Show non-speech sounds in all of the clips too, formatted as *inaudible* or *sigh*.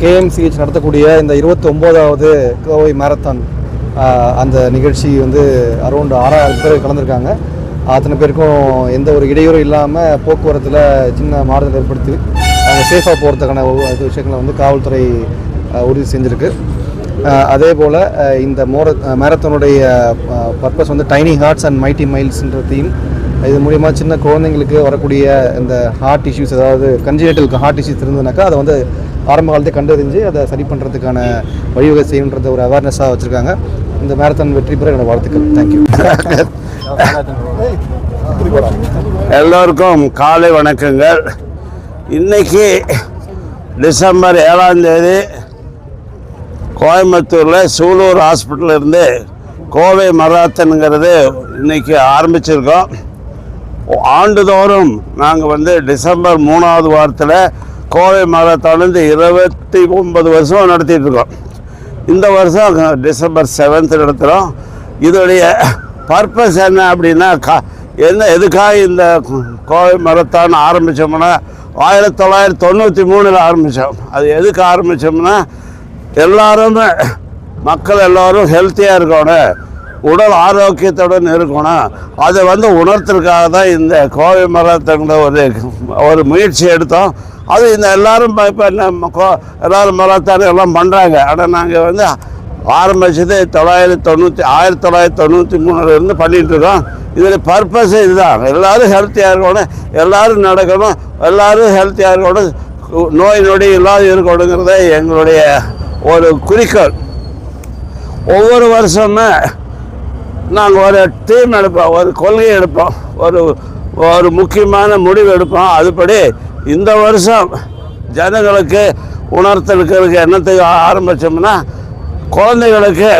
KMCH நடத்தக்கூடிய இந்த இருபத்தி ஒம்போதாவது கோவை மேரத்தான் அந்த நிகழ்ச்சி வந்து அரௌண்ட் ஆறாயிரம் பேர் கலந்துருக்காங்க. அத்தனை பேருக்கும் எந்த ஒரு இடையூறும் இல்லாமல் போக்குவரத்தில் சின்ன மாறுதல் ஏற்படுத்தி அவங்க சேஃபாக போகிறதுக்கான விஷயங்களை வந்து காவல்துறை உறுதி செஞ்சுருக்கு. அதே போல் இந்த மோர மேரத்தானுடைய பர்பஸ் வந்து டைனி ஹார்ட்ஸ் அண்ட் மைட்டி மைல்ஸ்ன்ற தீம் இது மூலிமா சின்ன குழந்தைங்களுக்கு வரக்கூடிய இந்த ஹார்ட் இஷ்யூஸ் அதாவது கன்ஜினேட்டலுக்கு ஹார்ட் இஷ்யூஸ் இருந்ததுனாக்கா அதை வந்து ஆரம்ப காலத்தை கண்டறிஞ்சு அதை சரி பண்ணுறதுக்கான வழிவகை செய்யுன்றத ஒரு அவேர்னஸாக வச்சுருக்காங்க. இந்த மேரத்தான் வெற்றி பெற என்னோட வாழ்த்துக்கள். தேங்க்யூ எல்லோருக்கும் காலை வணக்கங்கள். இன்னைக்கு டிசம்பர் ஏழாம் தேதி கோயம்புத்தூரில் சூலூர் ஹாஸ்பிட்டலேருந்து கோவை மராத்தனுங்கிறது இன்னைக்கு ஆரம்பிச்சிருக்கோம். ஆண்டுதோறும் நாங்கள் வந்து டிசம்பர் மூணாவது வாரத்தில் கோவை மராத்தான்லேருந்து இருபத்தி ஒன்பது வருஷம் நடத்திட்டு இருக்கோம் இந்த வருஷம் டிசம்பர் செவன்த் நடத்துகிறோம் இதோடைய பர்பஸ் என்ன அப்படின்னா கா என்ன எதுக்காக இந்த கோவை மரத்தான் ஆரம்பித்தோம்னா ஆயிரத்தி தொள்ளாயிரத்தி தொண்ணூற்றி மூணில் ஆரம்பித்தோம் அது எதுக்கு ஆரம்பித்தோம்னா எல்லாருமே மக்கள் எல்லோரும் ஹெல்த்தியாக இருக்கணும். உடல் ஆரோக்கியத்துடன் இருக்கணும் அதை வந்து உணர்த்துறதுக்காக தான் இந்த கோவை மரத்தங்கிற ஒரு ஒரு முயற்சி எடுத்தோம். அது இந்த எல்லாரும் இப்போ என்ன கோ எல்லாரும் மரத்தான எல்லாம் பண்ணுறாங்க ஆனால் நாங்கள் வந்து ஆரம்பிச்சது தொள்ளாயிரத்தி தொண்ணூற்றி ஆயிரத்தி தொள்ளாயிரத்தி தொண்ணூற்றி மூணுலேருந்து பண்ணிகிட்டு இருக்கோம். இதில் பர்பஸ் இதுதான். எல்லோரும் ஹெல்த்தியாக இருக்கணும். எல்லோரும் நடக்கணும். எல்லோரும் ஹெல்த்தியாக இருக்கணும். நோய் நொடி இல்லாத இருக்கணுங்கிறத எங்களுடைய ஒரு குறிக்கோள். ஒவ்வொரு வருஷமே நாங்கள் ஒரு டீம் எடுப்போம் ஒரு கொள்கை எடுப்போம் ஒரு ஒரு முக்கியமான முடிவு எடுப்போம். அதுபடி இந்த வருஷம் ஜனங்களுக்கு உணர்த்தலுக்கு என்னத்துக்கு ஆரம்பித்தோம்னா குழந்தைகளுக்கு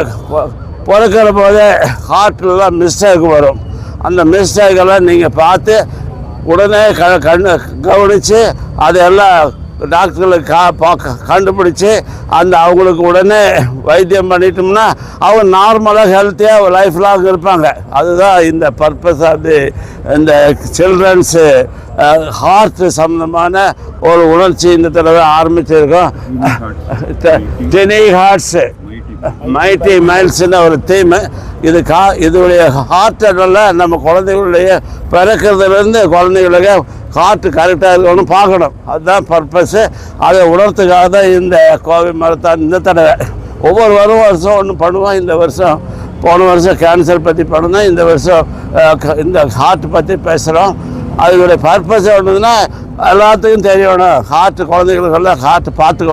பிறக்கிற போதே ஹார்ட்லாம் மிஸ்டேக் வரும். அந்த மிஸ்டேக்கெல்லாம் நீங்கள் பார்த்து உடனே க கண் கவனித்து அதெல்லாம் டாக்டர்களுக்கு கா பார்க்க கண்டுபிடிச்சி அந்த அவங்களுக்கு உடனே வைத்தியம் பண்ணிட்டோம்னா அவங்க நார்மலாக ஹெல்த்தியாக லைஃப் லாங் இருப்பாங்க. அதுதான் இந்த பர்பஸ் அது. இந்த சில்ட்ரன்ஸு ஹார்ட் சம்மந்தமான ஒரு உணர்ச்சி இந்த தடவை ஆரம்பிச்சிருக்கோம். டெனி ஹார்ட்ஸு *laughs* மைட்டி மைல்ஸ்னு ஒரு தீம் இது கா இதோடைய ஹார்ட்டில் நம்ம குழந்தைகளுடைய பிறக்கிறதுலேருந்து குழந்தைகளுக்கு ஹார்ட் கரெக்டாக இருக்கணும் பார்க்கணும். அதுதான் பர்பஸ்ஸு அதை உணர்த்துக்காக தான் இந்த கோவை மரத்தான் இந்த தடவை. ஒவ்வொரு வரும் வருஷம் ஒன்று பண்ணுவோம். இந்த வருஷம் போன வருஷம் கேன்சர் பற்றி பண்ணணும் இந்த வருஷம் க- இந்த ஹார்ட் பற்றி பேசுகிறோம் அதனுடைய பர்பஸ் ஒன்றுதுன்னா எல்லாத்துக்கும் தெரியணும். ஹார்ட் குழந்தைகளுக்கெல்லாம் ஹார்ட் பார்த்துக்கணும்.